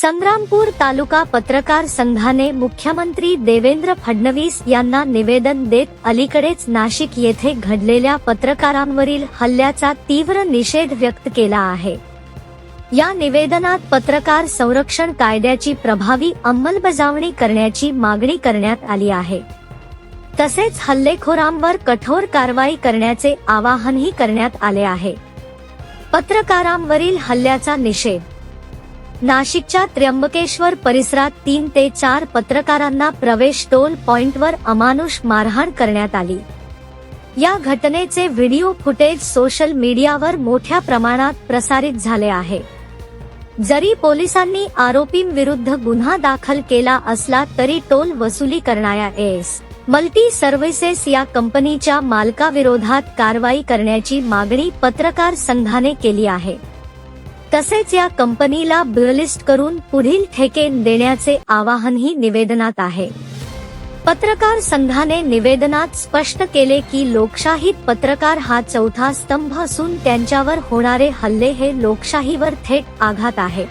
संग्रामपूर तालुका पत्रकार संघाने मुख्यमंत्री देवेंद्र फडणवीस यांना निवेदन देत अलीकडेच नाशिक येथे घडलेल्या पत्रकारांवरील हल्ल्याचा तीव्र निषेध व्यक्त केला आहे. या निवेदनात पत्रकार संरक्षण कायद्याची प्रभावी अंमलबजावणी करण्याची मागणी करण्यात आली आहे. तसेच हल्लेखोरांवर कठोर कारवाई करण्याचे आवाहनही करण्यात आले आहे. पत्रकारांवरील हल्ल्याचा निषेध नाशिकच्या त्र्यंबकेश्वर परिसरात तीन ते चार पत्रकारांना प्रवेश टोल पॉइंटवर अमानुष मारहाण करण्यात आली. या घटनेचे व्हिडिओ फुटेज सोशल मीडियावर मोठ्या प्रमाणात प्रसारित झाले आहे. जरी पोलिसांनी आरोपींविरुद्ध गुन्हा दाखल केला असला तरी टोल वसुली करणाऱ्या एस. मल्टी सर्व्हिसेस या कंपनीच्या मालकाविरोधात कारवाई करण्याची मागणी पत्रकार संघाने केली आहे. तसेच या कंपनीला ब्ललिस्ट करून पुढील ठेके देण्याचे आवाहनही निवेदनात आहे. पत्रकार संघाने निवेदनात स्पष्ट केले की लोकशाहीत पत्रकार हा चौथा स्तंभ असून त्यांच्यावर होणारे हल्ले हे लोकशाहीवर थेट आघात आहे.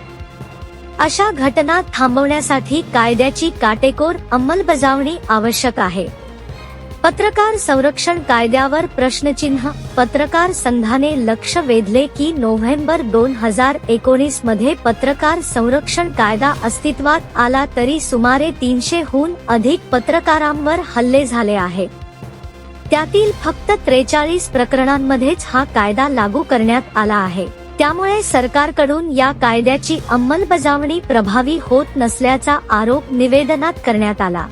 अशा घटना थांबवण्यासाठी कायद्याची काटेकोर अंमलबजावणी आवश्यक आहे. पत्रकार संरक्षण कायद्यावर प्रश्नचिन्ह पत्रकार संघाने लक्ष वेधले की नोव्हेंबर दोन हजार एकोणीसमध्ये पत्रकार संरक्षण कायदा अस्तित्वात आला तरी सुमारे तीनशे हून अधिक पत्रकारांवर हल्ले झाले आहे. त्यातील फक्त त्रेचाळीस प्रकरणांमध्येच हा कायदा लागू करण्यात आला आहे. त्यामुळे सरकारकडून या कायद्याची अंमलबजावणी प्रभावी होत नसल्याचा आरोप निवेदनात करण्यात आला.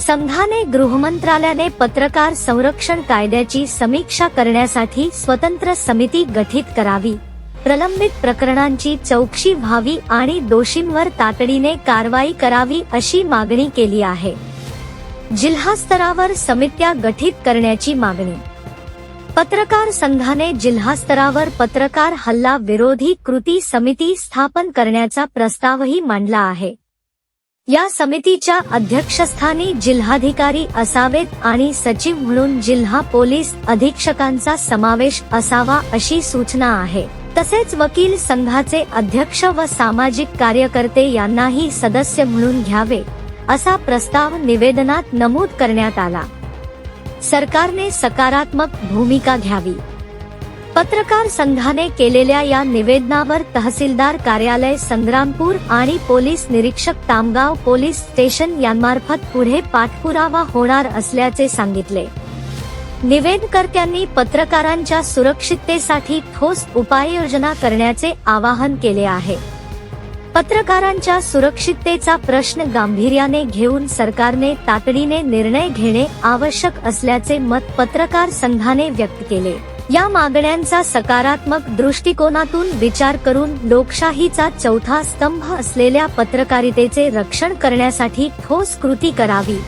संघाने गृहमंत्रालयाने पत्रकार संरक्षण कायद्याची समीक्षा करण्यासाठी स्वतंत्र समिती गठीत करावी. प्रलंबित प्रकरणांची चौकशी व्हावी आणि दोषींवर तातडीने कारवाई करावी अशी मागणी केली आहे. जिल्हा स्तरावर समित्या गठीत करण्याची मागणी. पत्रकार संघाने जिल्हा स्तरावर पत्रकार हल्ला विरोधी कृती समिती स्थापन करण्याचा प्रस्तावही मांडला आहे. या समितीच्या अध्यक्षस्थानी जिल्हाधिकारी असावेत आणि सचिव म्हणून जिल्हा पोलीस अधीक्षकांचा समावेश असावा अशी सूचना आहे. तसेच वकील संघाचे अध्यक्ष व सामाजिक कार्यकर्ते यांनाही सदस्य म्हणून घ्यावे असा प्रस्ताव निवेदनात नमूद करण्यात आला. सरकारने सकारात्मक भूमिका घ्यावी. पत्रकार संघाने केलेल्या या निवेदनावर तहसीलदार कार्यालय संग्रामपूर आणि पोलीस निरीक्षक तामगाव पोलीस स्टेशन यांमार्फत पुढे पाठपुरावा होणार असल्याचे सांगितले. निवेदकर्त्यांनी पत्रकारांच्या सुरक्षिततेसाठी ठोस उपाययोजना करण्याचे आवाहन केले आहे. पत्रकारांच्या सुरक्षिततेचा प्रश्न गांभीर्याने घेऊन सरकारने तातडीने निर्णय घेणे आवश्यक असल्याचे मत पत्रकार संघाने व्यक्त केले. या मागण्यांचा सकारात्मक दृष्टिकोनातून विचार करून लोकशाहीचा चौथा स्तंभ असलेल्या पत्रकारितेचे रक्षण करण्यासाठी ठोस कृती करावी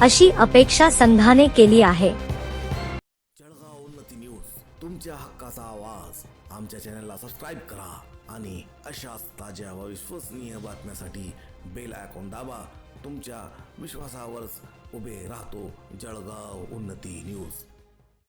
अशी अपेक्षा संघाने केली आहे. जळगाव उन्नती न्यूज तुमच्या हक्काचा आवाज. आमच्या चॅनलला सबस्क्राईब करा आणि अशाच ताज्या व विश्वसनीय बातम्यासाठी बेल आयकॉन दाबा. तुमच्या विश्वासावरच उभे राहतो जळगाव उन्नती न्यूज.